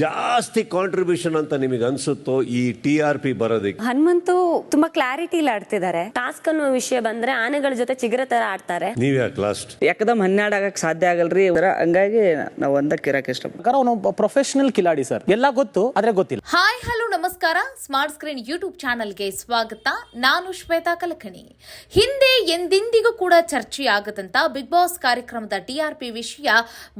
ಜಾಸ್ತಿ ಕಾಂಟ್ರಿಬ್ಯೂಷನ್ ಅಂತ ನಿಮಗೆ ಅನ್ಸುತ್ತೋ ಈ ಟಿ ಆರ್ ಪಿ ಬರೋದಕ್ಕೆ? ಹನುಮಂತು ತುಂಬಾ ಕ್ಲಾರಿಟಿಲಿ ಆಡ್ತಿದ್ದಾರೆ ಟಾಸ್ಕ್ ಅನ್ನೋ ವಿಷಯ ಬಂದ್ರೆ ಆನೆಗಳ ಜೊತೆ ಚಿಗರ ತರ ಆಡ್ತಾರೆ. ನೀವ್ ಯಾಕೆ ಲಾಸ್ಟ್ ಯಾಕದಮ್ ಹನ್ನೆರಡು ಆಗಕ್ಕೆ ಸಾಧ್ಯ ಆಗಲ್ರಿ ಹಂಗಾಗಿ ನಾವು ಒಂದಕ್ಕೆ ಇರಕ್ಕೆ ಇಷ್ಟ ಪ್ರೊಫೆಷನಲ್ ಕಿಲಾಡಿ ಸರ್ ಎಲ್ಲ ಗೊತ್ತು ಆದ್ರೆ ಗೊತ್ತಿಲ್ಲ. ಹಾಯ್ ಹಲೋ ನಮಸ್ಕಾರ. ಸ್ಮಾರ್ಟ್ ಸ್ಕ್ರೀನ್ ಯೂಟ್ಯೂಬ್ ಚಾನಲ್ಗೆ ಸ್ವಾಗತ. ನಾನು ಶ್ವೇತಾ ಕಲಕಣಿ. ಹಿಂದೆ ಎಂದೆಂದಿಗೂ ಕೂಡ ಚರ್ಚೆಯಾಗದಂತ ಬಿಗ್ ಬಾಸ್ ಕಾರ್ಯಕ್ರಮದ ಟಿಆರ್ಪಿ ವಿಷಯ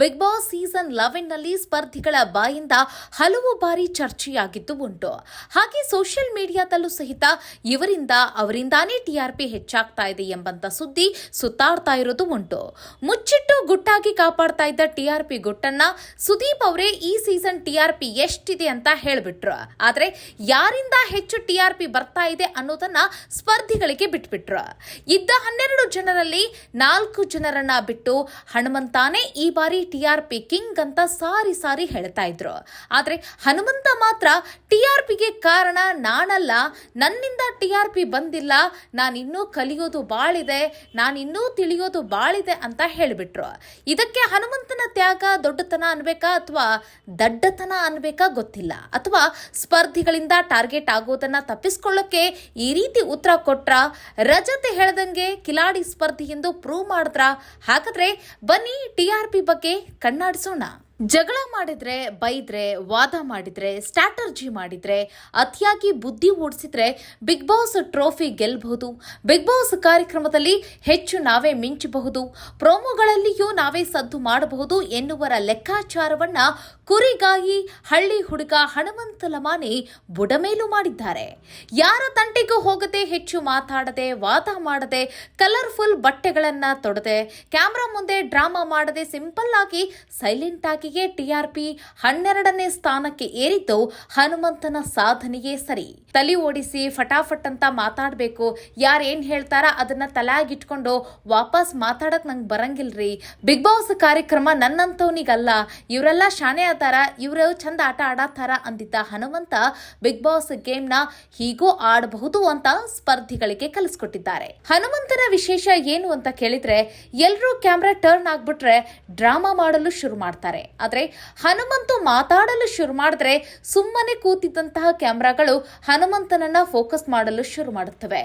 ಬಿಗ್ ಬಾಸ್ ಸೀಸನ್ ಲೆವೆನ್ನಲ್ಲಿ ಸ್ಪರ್ಧಿಗಳ ಬಾಯಿಂದ ಹಲವು ಬಾರಿ ಚರ್ಚೆಯಾಗಿದ್ದು ಉಂಟು. ಹಾಗೆ ಸೋಷಿಯಲ್ ಮೀಡಿಯಾದಲ್ಲೂ ಸಹಿತ ಇವರಿಂದ, ಅವರಿಂದಾನೇ ಟಿಆರ್ಪಿ ಹೆಚ್ಚಾಗ್ತಾ ಇದೆ ಎಂಬಂತ ಸುದ್ದಿ ಸುತ್ತಾಡ್ತಾ ಇರೋದು ಉಂಟು. ಮುಚ್ಚಿಟ್ಟು ಗುಟ್ಟಾಗಿ ಕಾಪಾಡ್ತಾ ಇದ್ದ ಟಿಆರ್ಪಿ ಗುಟ್ಟನ್ನ ಸುದೀಪ್ ಅವರೇ ಈ ಸೀಸನ್ ಟಿಆರ್ಪಿ ಎಷ್ಟಿದೆ ಅಂತ ಹೇಳಿಬಿಟ್ರು. ಆದ್ರೆ ಯಾರಿಂದ ಹೆಚ್ಚು ಟಿಆರ್ಪಿ ಬರ್ತಾ ಇದೆ ಅನ್ನೋದನ್ನ ಸ್ಪರ್ಧಿಗಳಿಗೆ ಬಿಟ್ಬಿಟ್ರು. ಇದ್ದ ಹನ್ನೆರಡು ಜನರಲ್ಲಿ ನಾಲ್ಕು ಜನರನ್ನ ಬಿಟ್ಟು ಹನುಮಂತಾನೇ ಈ ಬಾರಿ ಟಿಆರ್ಪಿ ಕಿಂಗ್ ಅಂತ ಸಾರಿ ಸಾರಿ ಹೇಳ್ತಾ ಇದ್ರು. ಆದ್ರೆ ಹನುಮಂತ ಮಾತ್ರ ಟಿ ಆರ್ ಪಿಗೆ ಕಾರಣ ನಾನಲ್ಲ. ನನ್ನಿಂದ ಟಿ ಆರ್ ಪಿ ಬಂದಿಲ್ಲ. ನಾನಿನ್ನೂ ಕಲಿಯೋದು ಬಾಳಿದೆ. ನಾನಿನ್ನೂ ತಿಳಿಯೋದು ಬಾಳಿದೆ ಅಂತ ಹೇಳಿಬಿಟ್ರು. ಇದಕ್ಕೆ ಹನುಮಂತನ ತ್ಯಾಗ ದೊಡ್ಡತನ ಅನ್ಬೇಕಾ ಅಥವಾ ದಡ್ಡತನ ಅನ್ಬೇಕಾ ಗೊತ್ತಿಲ್ಲ. ಅಥವಾ ಸ್ಪರ್ಧಿಗಳಿಂದ ಟಾರ್ಗೆಟ್ ಆಗೋದನ್ನ ತಪ್ಪಿಸ್ಕೊಳ್ಳೋಕೆ ಈ ರೀತಿ ಉತ್ತರ ಕೊಟ್ರ, ರಜತೆ ಹೇಳ್ದಂಗೆ ಕಿಲಾಡಿ ಸ್ಪರ್ಧಿ ಎಂದು ಪ್ರೂವ್ ಮಾಡಿದ್ರ. ಹಾಗಾದ್ರೆ ಬನ್ನಿ ಟಿಆರ್ಪಿ ಬಗ್ಗೆ ಕಣ್ಣಾಡಿಸೋಣ. ಜಗಳ ಮಾಡಿದ್ರೆ ಬೈದ್ರೆ, ವಾದ ಮಾಡಿದ್ರೆ ಸ್ಟ್ರಾಟರ್ಜಿ ಮಾಡಿದ್ರೆ, ಅತಿಯಾಗಿ ಬುದ್ಧಿ ಓಡಿಸಿದ್ರೆ ಬಿಗ್ ಬಾಸ್ ಟ್ರೋಫಿ ಗೆಲ್ಲಬಹುದು ಬಿಗ್ ಬಾಸ್ ಕಾರ್ಯಕ್ರಮದಲ್ಲಿ ಹೆಚ್ಚು ನಾವೇ ಮಿಂಚಬಹುದು. ಪ್ರೋಮೋಗಳಲ್ಲಿಯೂ ನಾವೇ ಸದ್ದು ಮಾಡಬಹುದು ಎನ್ನುವರ ಲೆಕ್ಕಾಚಾರವನ್ನ ಕುರಿಗಾಯಿ ಹಳ್ಳಿ ಹುಡುಗ ಹನುಮಂತ ಲಮಾನೆ ಬುಡಮೇಲು ಮಾಡಿದ್ದಾರೆ. ಯಾರ ತಂಟೆಗೂ ಹೋಗದೆ ಹೆಚ್ಚು ಮಾತಾಡದೆ, ವಾದ ಮಾಡದೆ, ಕಲರ್ಫುಲ್ ಬಟ್ಟೆಗಳನ್ನ ತೊಡದೆ, ಕ್ಯಾಮ್ರಾ ಮುಂದೆ ಡ್ರಾಮಾ ಮಾಡದೆ ಸಿಂಪಲ್ ಆಗಿ ಸೈಲೆಂಟ್ ಆಗಿಯೇ ಟಿಆರ್ಪಿ ಹನ್ನೆರಡನೇ ಸ್ಥಾನಕ್ಕೆ ಏರಿದ್ದು ಹನುಮಂತನ ಸಾಧನೆಯೇ ಸರಿ. ತಲೆ ಓಡಿಸಿ ಫಟಾಫಟ್ ಅಂತ ಮಾತಾಡಬೇಕು. ಯಾರೇನ್ ಹೇಳ್ತಾರ ಅದನ್ನ ತಲೆಯಾಗಿಟ್ಕೊಂಡು ವಾಪಸ್ ಮಾತಾಡಕ್ ನಂಗೆ ಬರಂಗಿಲ್ರಿ. ಬಿಗ್ ಬಾಸ್ ಕಾರ್ಯಕ್ರಮ ನನ್ನಂತವನಿಗಲ್ಲ. ಇವರೆಲ್ಲ ಶಾನೆ ಆತಾರ ಇವರು ಚಂದ ಆಟ ಆಡತ್ತಾರ ಅಂದಿದ್ದ ಹನುಮಂತ ಬಿಗ್ ಬಾಸ್ ಗೇಮ್ನ ಹೀಗೂ ಆಡಬಹುದು ಅಂತ ಸ್ಪರ್ಧಿಗಳಿಗೆ ಕಲಿಸ್ಕೊಟ್ಟಿದ್ದಾರೆ. ಹನುಮಂತನ ವಿಶೇಷ ಏನು ಅಂತ ಕೇಳಿದ್ರೆ ಎಲ್ಲರೂ ಕ್ಯಾಮ್ರಾ ಟರ್ನ್ ಆಗ್ಬಿಟ್ರೆ ಡ್ರಾಮಾ ಮಾಡಲು ಶುರು ಮಾಡ್ತಾರೆ. ಆದ್ರೆ ಹನುಮಂತು ಮಾತಾಡಲು ಶುರು ಮಾಡಿದ್ರೆ ಸುಮ್ಮನೆ ಕೂತಿದ್ದಂತಹ ಕ್ಯಾಮ್ರಾಗಳು ಹನುಮಂತನನ್ನ ಫೋಕಸ್ ಮಾಡಲು ಶುರು ಮಾಡುತ್ತವೆ.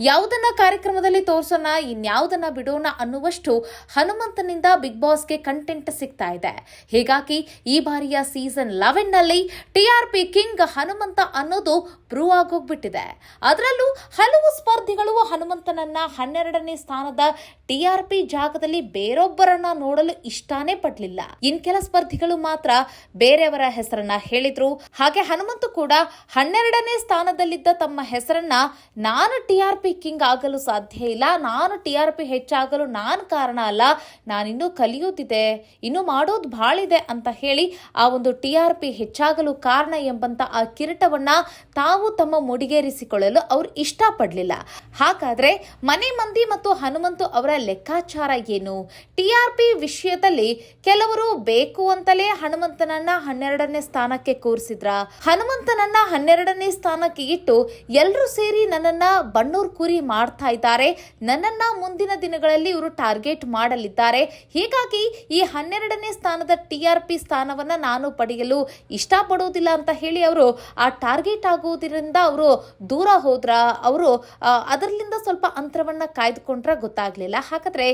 ಯಾವುದನ್ನ ಕಾರ್ಯಕ್ರಮದಲ್ಲಿ ತೋರಿಸೋಣ, ಇನ್ಯಾವುದನ್ನ ಬಿಡೋಣ ಅನ್ನುವಷ್ಟು ಹನುಮಂತನಿಂದ ಬಿಗ್ ಬಾಸ್ಗೆ ಕಂಟೆಂಟ್ ಸಿಗ್ತಾ ಇದೆ. ಹೀಗಾಗಿ ಈ ಬಾರಿಯ ಸೀಸನ್ ಲೆವೆನ್ನಲ್ಲಿ ಟಿಆರ್ಪಿ ಕಿಂಗ್ ಹನುಮಂತ ಅನ್ನೋದು ಪ್ರೂವ್ ಆಗೋಗ್ಬಿಟ್ಟಿದೆ ಅದರಲ್ಲೂ ಹಲವು ಸ್ಪರ್ಧಿಗಳು ಹನುಮಂತನನ್ನ ಹನ್ನೆರಡನೇ ಸ್ಥಾನದ ಟಿಆರ್ಪಿ ಜಾಗದಲ್ಲಿ ಬೇರೊಬ್ಬರನ್ನ ನೋಡಲು ಇಷ್ಟಾನೇ ಪಡ್ಲಿಲ್ಲ. ಇನ್ ಕೆಲ ಸ್ಪರ್ಧಿಗಳು ಮಾತ್ರ ಬೇರೆಯವರ ಹೆಸರನ್ನ ಹೇಳಿದ್ರು. ಹಾಗೆ ಹನುಮಂತ ಕೂಡ ಹನ್ನೆರಡನೇ ಸ್ಥಾನದಲ್ಲಿದ್ದ ತಮ್ಮ ಹೆಸರನ್ನ ನಾನು ಟಿಆರ್ಪಿ ಕಿಂಗ್ ಆಗಲು ಸಾಧ್ಯ ಇಲ್ಲ, ನಾನು ಟಿಆರ್ಪಿ ಹೆಚ್ಚಾಗಲು ನಾನು ಕಾರಣ ಅಲ್ಲ, ನಾನಿನ್ನೂ ಕಲಿಯುತ್ತಿದೆ ಇನ್ನು ಮಾಡೋದು ಭಾಳಿದೆ ಅಂತ ಹೇಳಿ ಆ ಒಂದು ಟಿಆರ್ಪಿ ಹೆಚ್ಚಾಗಲು ಕಾರಣ ಎಂಬಂತ ಆ ಕಿರೀಟವನ್ನ ತಾವು ತಮ್ಮ ಮುಡಿಗೇರಿಸಿಕೊಳ್ಳಲು ಅವರು ಇಷ್ಟಪಡಲಿಲ್ಲ. ಹಾಗಾದ್ರೆ ಮನೆ ಮಂದಿ ಮತ್ತು ಹನುಮಂತು ಅವರ ಲೆಕ್ಕಾಚಾರ ಏನು? ಟಿಆರ್ಪಿ ವಿಷಯದಲ್ಲಿ ಕೆಲವರು ಬೇಕು ಅಂತಲೇ ಹನುಮಂತನನ್ನ ಹನ್ನೆರಡನೇ ಸ್ಥಾನಕ್ಕೆ ಕೂರಿಸಿದ್ರ. ಹನುಮಂತನನ್ನ ಹನ್ನೆರಡನೇ ಸ್ಥಾನಕ್ಕೆ ಇಟ್ಟು ಎಲ್ಲರೂ ಸೇರಿ ನನ್ನನ್ನ ಬಣ್ಣೂರ್ ಕುರಿ ಮಾಡ್ತಾ ಇದ್ದಾರೆ. ನನ್ನನ್ನ ಮುಂದಿನ ದಿನಗಳಲ್ಲಿ ಇವರು ಟಾರ್ಗೆಟ್ ಮಾಡಲಿದ್ದಾರೆ. ಹೀಗಾಗಿ ಈ ಹನ್ನೆರಡನೇ ಸ್ಥಾನದ ಟಿಆರ್ಪಿ ಸ್ಥಾನವನ್ನ ನಾನು ಪಡೆಯಲು ಇಷ್ಟಪಡುವುದಿಲ್ಲ ಅಂತ ಹೇಳಿ ಅವರು ಆ ಟಾರ್ಗೆಟ್ ಆಗುವುದರಿಂದ ಅವರು ದೂರ ಹೋದ್ರ, ಅವರು ಅದರಲ್ಲಿಂದ ಸ್ವಲ್ಪ ಅಂತರವನ್ನ ಕಾಯ್ದುಕೊಂಡ್ರೆ ಗೊತ್ತಾಗ್ಲಿಲ್ಲ. ಹಾಗಾದ್ರೆ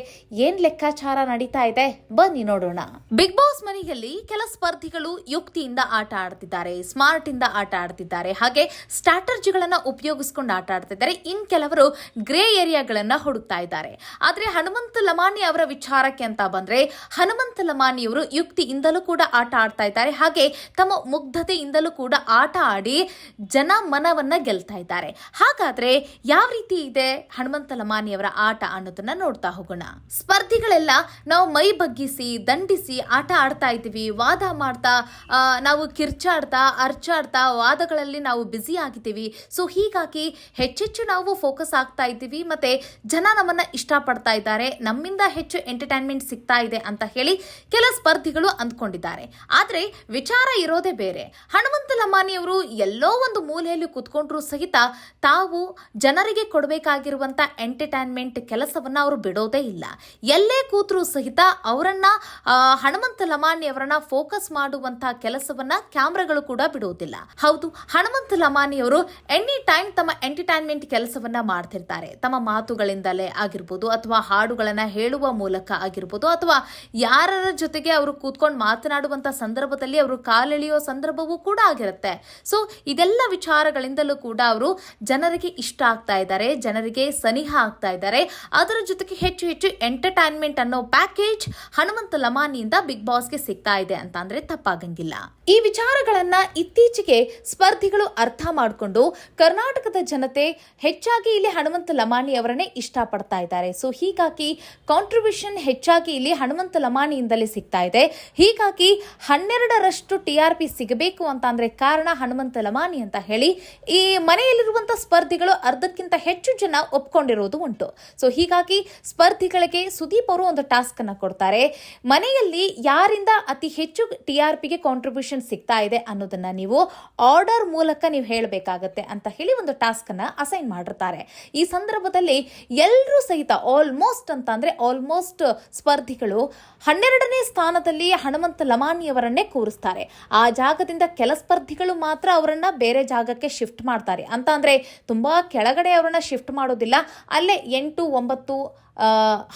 ಏನ್ ಲೆಕ್ಕಾಚಾರ ನಡೀತಾ ಇದೆ? ಬನ್ನಿ ನೋಡೋಣ. ಬಿಗ್ ಬಾಸ್ ಮನೆಯಲ್ಲಿ ಕೆಲ ಸ್ಪರ್ಧಿಗಳು ಯುಕ್ತಿಯಿಂದ ಆಟ ಆಡ್ತಿದ್ದಾರೆ ಸ್ಮಾರ್ಟ್ ಇಂದ ಆಟ ಆಡ್ತಿದ್ದಾರೆ, ಹಾಗೆ ಸ್ಟ್ರಾಟರ್ಜಿಗಳನ್ನ ಉಪಯೋಗಿಸ್ಕೊಂಡು ಆಟ ಆಡ್ತಿದ್ದಾರೆ. ಇನ್ ಕೆಲವರು ಗ್ರೇ ಏರಿಯಾಗಳನ್ನ ಹುಡುಕ್ತಾ ಇದ್ದಾರೆ. ಆದ್ರೆ ಹನುಮಂತ ಲಮಾನಿ ಅವರ ವಿಚಾರಕ್ಕೆ ಅಂತ ಬಂದ್ರೆ, ಹನುಮಂತ ಲಮಾನಿಯವರು ಯುಕ್ತಿಯಿಂದಲೂ ಕೂಡ ಆಟ ಆಡ್ತಾ ಇದ್ದಾರೆ. ಹಾಗೆ ತಮ್ಮ ಮುಗ್ಧತೆಯಿಂದಲೂ ಕೂಡ ಆಟ ಆಡಿ ಜನ ಮನವನ್ನ ಗೆಲ್ತಾ ಇದ್ದಾರೆ. ಹಾಗಾದ್ರೆ ಯಾವ ರೀತಿ ಇದೆ ಹನುಮಂತ ಲಮಾನಿಯವರ ಆಟ ಅನ್ನೋದನ್ನ ನೋಡ್ತಾ ಹೋಗೋಣ. ಸ್ಪರ್ಧಿಗಳೆಲ್ಲ ನಾವು ಮೈ ಬಗ್ಗಿಸಿ, ದಂಡಿಸಿ ಆಟ ಆಡ್ತಾ ಇದ್ದೀವಿ. ವಾದ ಮಾಡ್ತಾ ನಾವು ಕಿರ್ಚಾಡ್ತಾ, ಅರ್ಚಾಡ್ತಾ ವಾದಗಳಲ್ಲಿ ನಾವು ಬ್ಯುಸಿ ಆಗಿದ್ದೀವಿ. ಸೊ ಹೀಗಾಗಿ ಹೆಚ್ಚೆಚ್ಚು ನಾವು ಫೋಕಸ್ ಆಗ್ತಾ ಇದ್ದೀವಿ. ಮತ್ತೆ ಜನ ನಮ್ಮನ್ನ ಇಷ್ಟಪಡ್ತಾ ಇದ್ದಾರೆ. ನಮ್ಮಿಂದ ಹೆಚ್ಚು ಎಂಟರ್ಟೈನ್ಮೆಂಟ್ ಸಿಗ್ತಾ ಇದೆ ಅಂತ ಹೇಳಿ ಕೆಲ ಸ್ಪರ್ಧಿಗಳು ಅಂದ್ಕೊಂಡಿದ್ದಾರೆ. ಆದ್ರೆ ವಿಚಾರ ಇರೋದೇ ಬೇರೆ. ಹನುಮಂತ ಲಮಾನಿಯವರು ಎಲ್ಲೋ ಒಂದು ಮೂಲೆಯಲ್ಲಿ ಕುತ್ಕೊಂಡ್ರೂ ಸಹಿತ ತಾವು ಜನರಿಗೆ ಕೊಡಬೇಕಾಗಿರುವಂಥ ಎಂಟರ್ಟೈನ್ಮೆಂಟ್ ಕೆಲಸವನ್ನು ಅವರು ಬಿಡೋದೇ ಇಲ್ಲ. ಎಲ್ಲೇ ಕೂತರೂ ಸಹಿತ ಅವರನ್ನು ಹನುಮಂತ ಲಮಾನಿಯವರನ್ನ ಫೋಕಸ್ ಮಾಡುವಂಥ ಕೆಲಸವನ್ನು ಕ್ಯಾಮ್ರಾಗಳು ಕೂಡ ಬಿಡುವುದಿಲ್ಲ ಹೌದು, ಹನುಮಂತ ಲಮಾನಿಯವರು ಎನಿ ಟೈಮ್ ತಮ್ಮ ಎಂಟರ್ಟೈನ್ಮೆಂಟ್ ಕೆಲಸವನ್ನು ಮಾಡ್ತಿರ್ತಾರೆ. ತಮ್ಮ ಮಾತುಗಳಿಂದಲೇ ಆಗಿರ್ಬೋದು ಅಥವಾ ಹಾಡುಗಳನ್ನು ಹೇಳುವ ಮೂಲಕ ಆಗಿರ್ಬೋದು ಅಥವಾ ಯಾರರ ಜೊತೆಗೆ ಅವರು ಕೂತ್ಕೊಂಡು ಮಾತನಾಡುವಂತ ಸಂದರ್ಭದಲ್ಲಿ ಅವರು ಕಾಲೆಳೆಯೋ ಸಂದರ್ಭವೂ ಕೂಡ ಆಗಿರುತ್ತೆ. ಸೊ ಇದೆಲ್ಲ ವಿಚಾರಗಳಿಂದಲೂ ಕೂಡ ಅವರು ಜನರಿಗೆ ಇಷ್ಟ ಆಗ್ತಾ ಇದ್ದಾರೆ, ಜನರಿಗೆ ಸನಿಹ ಆಗ್ತಾ ಇದ್ದಾರೆ. ಅದರ ಜೊತೆಗೆ ಹೆಚ್ಚು ಹೆಚ್ಚು ಎಂಟರ್ಟೈನ್ಮೆಂಟ್ ಅನ್ನೋ ಪ್ಯಾಕೇಜ್ ಹನುಮಂತ ಲಮಾನಿಯಿಂದ ಬಿಗ್ ಬಾಸ್ಗೆ ಸಿಗ್ತಾ ಇದೆ ಅಂತ ಅಂದ್ರೆ ತಪ್ಪಾಗಂಗಿಲ್ಲ. ಈ ವಿಚಾರಗಳನ್ನ ಇತ್ತೀಚೆಗೆ ಸ್ಪರ್ಧಿಗಳು ಅರ್ಥ ಮಾಡಿಕೊಂಡು ಕರ್ನಾಟಕದ ಜನತೆ ಹೆಚ್ಚಾಗಿ ಇಲ್ಲಿ ಹನುಮಂತ ಲಮಾನಿ ಅವರನ್ನೇ ಇಷ್ಟಪಡ್ತಾ ಇದ್ದಾರೆ. ಸೊ ಹೀಗಾಗಿ ಕಾಂಟ್ರಿಬ್ಯೂಷನ್ ಹೆಚ್ಚಾಗಿ ಇಲ್ಲಿ ಹನುಮಂತ ಲಮಾನಿಯಿಂದಲೇ ಸಿಗ್ತಾ ಇದೆ. ಹೀಗಾಗಿ ಹನ್ನೆರಡರಷ್ಟು ಟಿ ಆರ್ ಪಿ ಸಿಗಬೇಕು ಅಂತ ಅಂದ್ರೆ ಕಾರಣ ಹನುಮಂತ ಲಮಾನಿ ಅಂತ ಹೇಳಿ, ಈ ಮನೆಯಲ್ಲಿರುವಂತ ಸ್ಪರ್ಧಿಗಳು ಅರ್ಧಕ್ಕಿಂತ ಹೆಚ್ಚು ಜನ ಒಪ್ಕೊಂಡಿರೋದು ಉಂಟು. ಸೊ ಹೀಗಾಗಿ ಸ್ಪರ್ಧಿಗಳಿಗೆ ಸುದೀಪ್ ಅವರು ಒಂದು ಟಾಸ್ಕ್ ಅನ್ನ ಕೊಡ್ತಾರೆ. ಮನೆಯಲ್ಲಿ ಯಾರಿಂದ ಅತಿ ಹೆಚ್ಚು ಟಿ ಆರ್ ಪಿಗೆ ಕಾಂಟ್ರಿಬ್ಯೂಷನ್ ಸಿಗ್ತಾ ಇದೆ ಅನ್ನೋದನ್ನ ನೀವು ಆರ್ಡರ್ ಮೂಲಕ ನೀವು ಹೇಳಬೇಕಾಗತ್ತೆ ಅಂತ ಹೇಳಿ ಒಂದು ಟಾಸ್ಕ್ ಅನ್ನ ಅಸೈನ್ ಮಾಡಿರ್ತಾರೆ. ಈ ಸಂದರ್ಭದಲ್ಲಿ ಎಲ್ಲರೂ ಸಹಿತ ಆಲ್ಮೋಸ್ಟ್ ಅಂತ ಅಂದ್ರೆ ಆಲ್ಮೋಸ್ಟ್ ಸ್ಪರ್ಧಿಗಳು ಹನ್ನೆರಡನೇ ಸ್ಥಾನದಲ್ಲಿ ಹನುಮಂತ ಲಮಾನಿಯವರನ್ನೇ ಕೂರಿಸ್ತಾರೆ. ಆ ಜಾಗದಿಂದ ಕೆಲ ಸ್ಪರ್ಧಿಗಳು ಮಾತ್ರ ಅವರನ್ನ ಬೇರೆ ಜಾಗಕ್ಕೆ ಶಿಫ್ಟ್ ಮಾಡ್ತಾರೆ. ಅಂತ ಅಂದ್ರೆ ತುಂಬಾ ಕೆಳಗಡೆ ಅವರನ್ನ ಶಿಫ್ಟ್ ಮಾಡೋದಿಲ್ಲ. ಅಲ್ಲೇ ಎಂಟು, ಒಂಬತ್ತು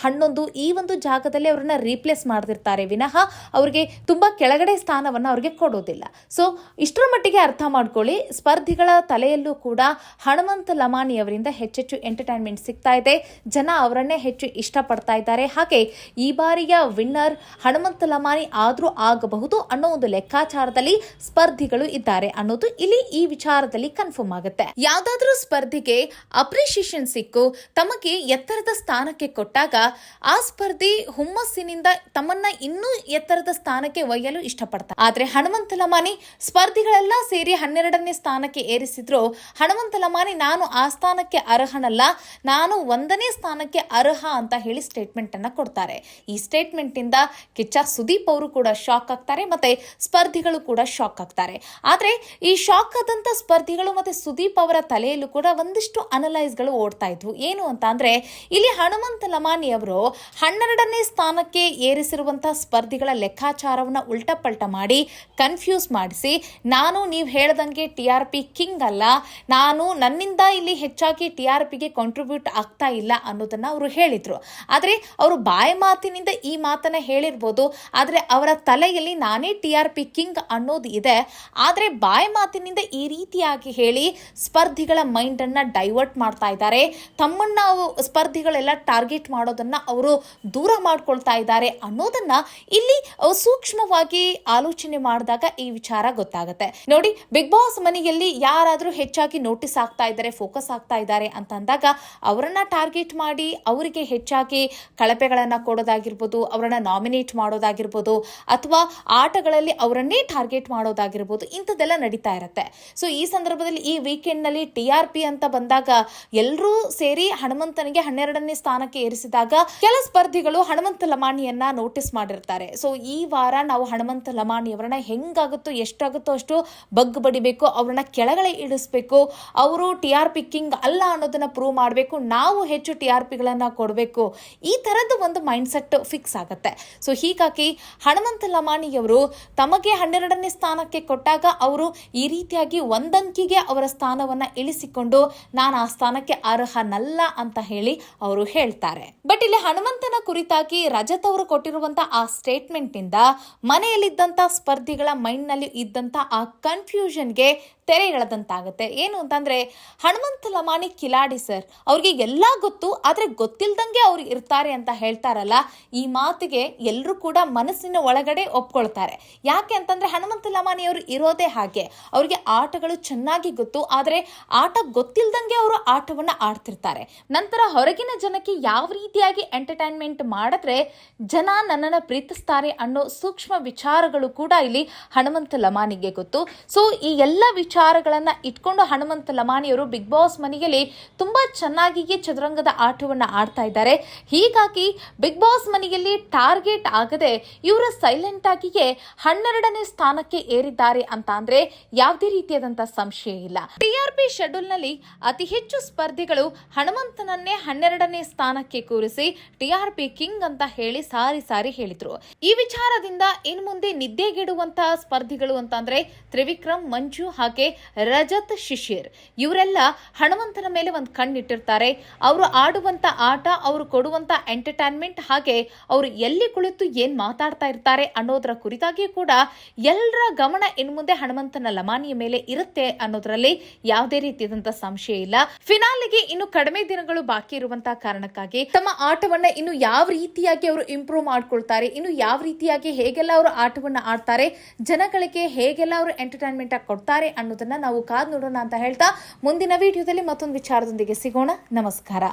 ಹನ್ನೊಂದು ಈ ಒಂದು ಜಾಗದಲ್ಲಿ ಅವ್ರನ್ನ ರೀಪ್ಲೇಸ್ ಮಾಡ್ತಿರ್ತಾರೆ. ವಿನಃ ಅವ್ರಿಗೆ ತುಂಬ ಕೆಳಗಡೆ ಸ್ಥಾನವನ್ನು ಅವ್ರಿಗೆ ಕೊಡೋದಿಲ್ಲ. ಸೊ ಇಷ್ಟರ ಮಟ್ಟಿಗೆ ಅರ್ಥ ಮಾಡ್ಕೊಳ್ಳಿ. ಸ್ಪರ್ಧಿಗಳ ತಲೆಯಲ್ಲೂ ಕೂಡ ಹನುಮಂತ ಲಮಾನಿ ಅವರಿಂದ ಹೆಚ್ಚೆಚ್ಚು ಎಂಟರ್ಟೈನ್ಮೆಂಟ್ ಸಿಗ್ತಾ ಇದೆ. ಜನ ಅವರನ್ನೇ ಹೆಚ್ಚು ಇಷ್ಟಪಡ್ತಾ ಇದ್ದಾರೆ. ಹಾಗೆ ಈ ಬಾರಿಯ ವಿನ್ನರ್ ಹನುಮಂತ ಲಮಾನಿ ಆದರೂ ಆಗಬಹುದು ಅನ್ನೋ ಒಂದು ಲೆಕ್ಕಾಚಾರದಲ್ಲಿ ಸ್ಪರ್ಧಿಗಳು ಇದ್ದಾರೆ ಅನ್ನೋದು ಇಲ್ಲಿ ಈ ವಿಚಾರದಲ್ಲಿ ಕನ್ಫರ್ಮ್ ಆಗುತ್ತೆ. ಯಾವ್ದಾದ್ರೂ ಸ್ಪರ್ಧಿಗೆ ಅಪ್ರಿಶಿಯೇಷನ್ ಸಿಕ್ಕು, ತಮಗೆ ಎತ್ತರದ ಸ್ಥಾನಕ್ಕೆ ಕೊಟ್ಟಾಗ ಆ ಸ್ಪರ್ಧಿ ಹುಮ್ಮಸ್ಸಿನಿಂದ ತಮ್ಮನ್ನ ಇನ್ನೂ ಎತ್ತರದ ಸ್ಥಾನಕ್ಕೆ ಒಯ್ಯಲು ಇಷ್ಟಪಡ್ತಾರೆ ಆದ್ರೆ ಹನುಮಂತ ಲಮಾನಿ ಸ್ಪರ್ಧಿಗಳೆಲ್ಲ ಸೇರಿ ಹನ್ನೆರಡನೇ ಸ್ಥಾನಕ್ಕೆ ಏರಿಸಿದ್ರು. ಹನುಮಂತ ಲಮಾನಿ, ನಾನು ಆ ಸ್ಥಾನಕ್ಕೆ ಅರ್ಹನಲ್ಲ, ನಾನು ಒಂದನೇ ಸ್ಥಾನಕ್ಕೆ ಅರ್ಹ ಅಂತ ಹೇಳಿ ಸ್ಟೇಟ್ಮೆಂಟ್ ಅನ್ನ ಕೊಡ್ತಾರೆ. ಈ ಸ್ಟೇಟ್ಮೆಂಟ್ ಇಂದ ಕಿಚ್ಚ ಸುದೀಪ್ ಅವರು ಕೂಡ ಶಾಕ್ ಆಗ್ತಾರೆ, ಮತ್ತೆ ಸ್ಪರ್ಧಿಗಳು ಕೂಡ ಶಾಕ್ ಆಗ್ತಾರೆ. ಆದ್ರೆ ಈ ಶಾಕ್ ಆದಂತ ಸ್ಪರ್ಧಿಗಳು ಮತ್ತೆ ಸುದೀಪ್ ಅವರ ತಲೆಯಲ್ಲೂ ಕೂಡ ಒಂದಿಷ್ಟು ಅನಲೈಸ್ಗಳು ಓಡ್ತಾ ಇದ್ವು. ಏನು ಅಂತ ಅಂದ್ರೆ, ಇಲ್ಲಿ ಹನುಮಂತ ಲಮಾನಿ ಅವರು ಹನ್ನೆರಡನೇ ಸ್ಥಾನಕ್ಕೆ ಏರಿಸಿರುವಂತಹ ಸ್ಪರ್ಧಿಗಳ ಲೆಕ್ಕಾಚಾರವನ್ನ ಉಲ್ಟಾ ಪಲ್ಟ ಮಾಡಿ ಕನ್ಫ್ಯೂಸ್ ಮಾಡಿಸಿ, ನಾನು ನೀವು ಹೇಳ್ದಂಗೆ ಟಿ ಆರ್ ಪಿ ಕಿಂಗ್ ಅಲ್ಲ, ನಾನು ನನ್ನಿಂದ ಇಲ್ಲಿ ಹೆಚ್ಚಾಗಿ ಟಿ ಆರ್ ಪಿಗೆ ಕಾಂಟ್ರಿಬ್ಯೂಟ್ ಆಗ್ತಾ ಇಲ್ಲ ಅನ್ನೋದನ್ನ ಅವರು ಹೇಳಿದ್ರು. ಆದರೆ ಅವರು ಬಾಯಿ ಮಾತಿನಿಂದ ಈ ಮಾತನ್ನ ಹೇಳಿರ್ಬೋದು, ಆದರೆ ಅವರ ತಲೆಯಲ್ಲಿ ನಾನೇ ಟಿ ಆರ್ ಪಿ ಕಿಂಗ್ ಅನ್ನೋದು ಇದೆ. ಆದರೆ ಬಾಯಿ ಮಾತಿನಿಂದ ಈ ರೀತಿಯಾಗಿ ಹೇಳಿ ಸ್ಪರ್ಧಿಗಳ ಮೈಂಡ್ ಅನ್ನ ಡೈವರ್ಟ್ ಮಾಡ್ತಾ ಇದ್ದಾರೆ. ತಮ್ಮನ್ನ ಸ್ಪರ್ಧಿಗಳೆಲ್ಲ ಟಾರ್ಗೆಟ್ ಮಾಡೋದನ್ನ ಅವರು ದೂರ ಮಾಡ್ಕೊಳ್ತಾ ಇದ್ದಾರೆ ಅನ್ನೋದನ್ನ ಇಲ್ಲಿ ಸೂಕ್ಷ್ಮವಾಗಿ ಆಲೋಚನೆ ಮಾಡಿದಾಗ ಈ ವಿಚಾರ ಗೊತ್ತಾಗುತ್ತೆ. ನೋಡಿ ಬಿಗ್ ಬಾಸ್ ಮನೆಯಲ್ಲಿ ಯಾರಾದ್ರೂ ಹೆಚ್ಚಾಗಿ ನೋಟಿಸ್ ಆಗ್ತಾ ಇದ್ದಾರೆ ಫೋಕಸ್ ಆಗ್ತಾ ಇದ್ದಾರೆ ಅಂತ ಅಂದಾಗ ಅವರನ್ನ ಟಾರ್ಗೆಟ್ ಮಾಡಿ ಅವರಿಗೆ ಹೆಚ್ಚಾಗಿ ಕಳಪೆಗಳನ್ನ ಕೊಡೋದಾಗಿರ್ಬೋದು, ಅವರನ್ನ ನಾಮಿನೇಟ್ ಮಾಡೋದಾಗಿರ್ಬೋದು, ಅಥವಾ ಆಟಗಳಲ್ಲಿ ಅವರನ್ನೇ ಟಾರ್ಗೆಟ್ ಮಾಡೋದಾಗಿರ್ಬೋದು, ಇಂಥದ್ದೆಲ್ಲ ನಡೀತಾ ಇರುತ್ತೆ. ಸೊ ಈ ಸಂದರ್ಭದಲ್ಲಿ ಈ ವೀಕೆಂಡ್ನಲ್ಲಿ ಟಿ ಆರ್ ಪಿ ಅಂತ ಬಂದಾಗ ಎಲ್ಲರೂ ಸೇರಿ ಹನುಮಂತನಿಗೆ ಹನ್ನೆರಡನೇ ಸ್ಥಾನಕ್ಕೆ ಏರಿಸಿದಾಗ ಕೆಲ ಸ್ಪರ್ಧಿಗಳು ಹನುಮಂತ ಲಮಾಣಿಯನ್ನ ನೋಟಿಸ್ ಮಾಡಿರ್ತಾರೆ. ಸೊ ಈ ವಾರ ನಾವು ಹನುಮಂತ ಲಮಾಣಿ ಅವರನ್ನ ಹೆಂಗಾಗುತ್ತೋ, ಎಷ್ಟಾಗುತ್ತೋ ಅಷ್ಟು ಬಗ್ ಬಡಿಬೇಕು, ಅವ್ರನ್ನ ಕೆಳಗಡೆ ಇಳಿಸ್ಬೇಕು, ಅವರು ಟಿ ಆರ್ ಪಿ ಕಿಂಗ್ ಅಲ್ಲ ಅನ್ನೋದನ್ನ ಪ್ರೂವ್ ಮಾಡಬೇಕು, ನಾವು ಹೆಚ್ಚು ಟಿ ಆರ್ ಪಿಗಳನ್ನ ಕೊಡಬೇಕು. ಈ ತರದ್ದು ಒಂದು ಮೈಂಡ್ ಸೆಟ್ ಫಿಕ್ಸ್ ಆಗುತ್ತೆ. ಸೊ ಹೀಗಾಗಿ ಹನುಮಂತ ಲಮಾಣಿಯವರು ತಮಗೆ ಹನ್ನೆರಡನೇ ಸ್ಥಾನಕ್ಕೆ ಕೊಟ್ಟಾಗ ಅವರು ಈ ರೀತಿಯಾಗಿ ಒಂದಂಕಿಗೆ ಅವರ ಸ್ಥಾನವನ್ನ ಇಳಿಸಿಕೊಂಡು, ನಾನು ಆ ಸ್ಥಾನಕ್ಕೆ ಅರ್ಹನಲ್ಲ ಅಂತ ಹೇಳಿ ಅವರು ಹೇಳ್ತಾರೆ. ಬಟ್ ಇಲ್ಲಿ ಹನುಮಂತನ ಕುರಿತಾಗಿ ರಜತ್ ಅವರು ಕೊಟ್ಟಿರುವಂತ ಆ ಸ್ಟೇಟ್ಮೆಂಟ್ನಿಂದ ಮನೆಯಲ್ಲಿದ್ದಂತ ಸ್ಪರ್ಧಿಗಳ ಮೈಂಡ್ನಲ್ಲಿ ಇದ್ದಂತ ಆ ಕನ್ಫ್ಯೂಷನ್ಗೆ ತೆರೆ ಎಳೆದಂತಾಗುತ್ತೆ ಏನು ಅಂತಂದರೆ, ಹನುಮಂತ ಲಮಾಣಿ ಕಿಲಾಡಿ ಸರ್, ಅವ್ರಿಗೆ ಎಲ್ಲ ಗೊತ್ತು, ಆದ್ರೆ ಗೊತ್ತಿಲ್ದಂಗೆ ಅವ್ರು ಇರ್ತಾರೆ ಅಂತ ಹೇಳ್ತಾರಲ್ಲ, ಈ ಮಾತಿಗೆ ಎಲ್ಲರೂ ಕೂಡ ಮನಸ್ಸಿನ ಒಳಗಡೆ ಒಪ್ಕೊಳ್ತಾರೆ. ಯಾಕೆ ಅಂತಂದ್ರೆ, ಹನುಮಂತ ಲಮಾಣಿ ಅವರು ಇರೋದೇ ಹಾಗೆ. ಅವ್ರಿಗೆ ಆಟಗಳು ಚೆನ್ನಾಗಿ ಗೊತ್ತು, ಆದ್ರೆ ಆಟ ಗೊತ್ತಿಲ್ದಂಗೆ ಅವರು ಆಟವನ್ನ ಆಡ್ತಿರ್ತಾರೆ. ನಂತರ ಹೊರಗಿನ ಜನಕ್ಕೆ ಯಾವ ರೀತಿಯಾಗಿ ಎಂಟರ್ಟೈನ್ಮೆಂಟ್ ಮಾಡಿದ್ರೆ, ಜನ ನನ್ನನ್ನು ಪ್ರೀತಿಸ್ತಾರೆ ಅನ್ನೋ ಸೂಕ್ಷ್ಮ ವಿಚಾರಗಳು ಕೂಡ ಇಲ್ಲಿ ಹನುಮಂತ ಲಮಾನಿಗೆ ಗೊತ್ತು. ಸೊ ಈ ಎಲ್ಲ ವಿಚಾರ ವಿಚಾರಗಳನ್ನ ಇಟ್ಕೊಂಡು ಹನುಮಂತ ಲಮಾಣಿಯವರು ಬಿಗ್ ಬಾಸ್ ಮನೆಯಲ್ಲಿ ತುಂಬಾ ಚೆನ್ನಾಗಿಯೇ ಚದುರಂಗದ ಆಟವನ್ನು ಆಡ್ತಾ ಇದ್ದಾರೆ. ಹೀಗಾಗಿ ಬಿಗ್ ಬಾಸ್ ಮನೆಯಲ್ಲಿ ಟಾರ್ಗೆಟ್ ಆಗದೆ ಇವರು ಸೈಲೆಂಟ್ ಆಗಿಯೇ ಹನ್ನೆರಡನೇ ಸ್ಥಾನಕ್ಕೆ ಏರಿದ್ದಾರೆ ಅಂತ ಅಂದ್ರೆ ಯಾವುದೇ ರೀತಿಯಾದಂತಹ ಸಂಶಯ ಇಲ್ಲ. ಟಿಆರ್ಪಿ ಶೆಡ್ಯೂಲ್ನಲ್ಲಿ ಅತಿ ಹೆಚ್ಚು ಸ್ಪರ್ಧಿಗಳು ಹನುಮಂತನನ್ನೇ ಹನ್ನೆರಡನೇ ಸ್ಥಾನಕ್ಕೆ ಕೂರಿಸಿ ಟಿಆರ್ಪಿ ಕಿಂಗ್ ಅಂತ ಹೇಳಿ ಸಾರಿ ಸಾರಿ ಹೇಳಿದ್ರು. ಈ ವಿಚಾರದಿಂದ ಇನ್ ಮುಂದೆ ನಿದ್ದೆಗೆಡುವಂತಹ ಸ್ಪರ್ಧಿಗಳು ಅಂತ ಅಂದ್ರೆ ತ್ರಿವಿಕ್ರಮ್, ಮಂಜು ಹಾಗೆ ರಜತ್ ಶಿಶಿರ್. ಇವರೆಲ್ಲ ಹಣವಂತನ ಮೇಲೆ ಒಂದು ಕಣ್ಣಿಟ್ಟಿರ್ತಾರೆ. ಅವರು ಆಡುವಂತ ಆಟ, ಅವರು ಕೊಡುವಂತ ಎಂಟರ್ಟೈನ್ಮೆಂಟ್ ಹಾಗೆ ಅವರು ಎಲ್ಲಿ ಕುಳಿತು ಏನ್ ಮಾತಾಡ್ತಾ ಇರ್ತಾರೆ ಅನ್ನೋದ್ರ ಕುರಿತಾಗಿ ಕೂಡ ಎಲ್ಲರ ಗಮನ ಇನ್ನು ಮುಂದೆ ಹನುಮಂತನ ಲಮಾನಿಯ ಮೇಲೆ ಇರುತ್ತೆ ಅನ್ನೋದ್ರಲ್ಲಿ ಯಾವುದೇ ರೀತಿಯಾದಂತಹ ಸಂಶಯ ಇಲ್ಲ. ಫಿನಾಲಿಗೆ ಇನ್ನು ಕಡಿಮೆ ದಿನಗಳು ಬಾಕಿ ಇರುವಂತಹ ಕಾರಣಕ್ಕಾಗಿ ತಮ್ಮ ಆಟವನ್ನ ಇನ್ನು ಯಾವ ರೀತಿಯಾಗಿ ಅವರು ಇಂಪ್ರೂವ್ ಮಾಡ್ಕೊಳ್ತಾರೆ, ಇನ್ನು ಯಾವ ರೀತಿಯಾಗಿ ಹೇಗೆಲ್ಲ ಅವರು ಆಟವನ್ನ ಆಡ್ತಾರೆ, ಜನಗಳಿಗೆ ಹೇಗೆಲ್ಲ ಅವರು ಎಂಟರ್ಟೈನ್ಮೆಂಟ್ ಆಗಿ ಕೊಡ್ತಾರೆ ಅನ್ನೋದನ್ನ ನಾವು ಕಾದ್ ನೋಡೋಣ ಅಂತ ಹೇಳ್ತಾ ಮುಂದಿನ ವಿಡಿಯೋದಲ್ಲಿ ಮತ್ತೊಂದು ವಿಚಾರದೊಂದಿಗೆ ಸಿಗೋಣ. ನಮಸ್ಕಾರ.